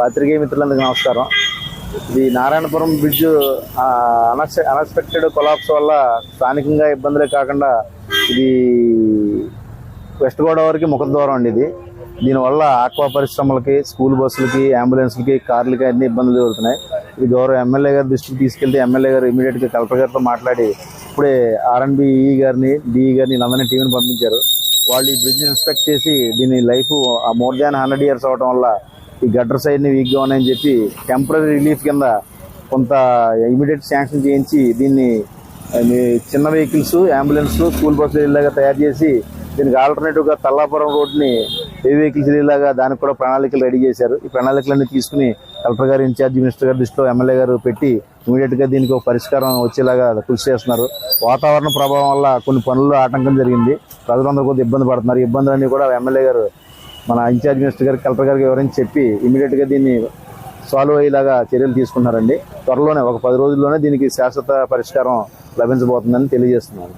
పాత్రికేయ మిత్రులందరికీ నమస్కారం. ఇది నారాయణపురం బ్రిడ్జ్ అనెక్స్ అన్ఎక్స్పెక్టెడ్ కొలాప్స్ వల్ల స్థానికంగా ఇబ్బందులే కాకుండా ఇది వెస్ట్ గోదావరికి ముఖ అండి ఇది. దీనివల్ల ఆక్వా పరిశ్రమలకి స్కూల్ బస్సులకి అంబులెన్స్లకి కార్లకి అన్ని ఇబ్బందులు జరుగుతున్నాయి. ఇది గౌరవ ఎమ్మెల్యే గారి దృష్టికి తీసుకెళ్తే ఎమ్మెల్యే గారు ఇమీడియట్గా కలెక్టర్ గారితో మాట్లాడి ఇప్పుడే ఆర్ఎన్బిఈ గారిని డిఈ గారిని వీళ్ళందరినీ టీవీని పంపించారు. వాళ్ళు ఈ బ్రిడ్జ్ ఇన్స్పెక్ట్ చేసి దీని life more than hundred years అవడం వల్ల ఈ గట్టర్ సైడ్ని వీక్గా ఉన్నాయని చెప్పి టెంపరీ రిలీఫ్ కింద కొంత ఇమీడియట్ శాంక్షన్ చేయించి దీన్ని మీ చిన్న వెహికల్స్ అంబులెన్స్ స్కూల్ బస్సులు ఇలాగా తయారు చేసి దీనికి ఆల్టర్నేటివ్గా తల్లాపురం రోడ్ని ఏ వెహికల్స్ వెళ్ళేలాగా దానికి కూడా ప్రణాళికలు రెడీ చేశారు. ఈ ప్రణాళికలన్నీ తీసుకుని కలెక్టర్ గారు ఇన్ఛార్జ్ మినిస్టర్ గారి దృష్టిలో ఎమ్మెల్యే గారు పెట్టి ఇమీడియట్గా దీనికి ఒక పరిష్కారం వచ్చేలాగా కృషి చేస్తున్నారు. వాతావరణ ప్రభావం వల్ల కొన్ని పనుల్లో ఆటంకం జరిగింది. ప్రజలందరూ కొద్దిగా ఇబ్బంది పడుతున్నారు. ఇబ్బందులన్నీ కూడా ఎమ్మెల్యే గారు మన ఇన్ఛార్జ్ మినిస్టర్ గారికి కలెక్టర్ గారికి వివరించి చెప్పి ఇమీడియట్గా దీన్ని సాల్వ్ అయ్యేలాగా చర్యలు తీసుకున్నారండి. త్వరలోనే ఒక పది రోజుల్లోనే దీనికి శాశ్వత పరిష్కారం లభించబోతుందని తెలియజేస్తున్నాను.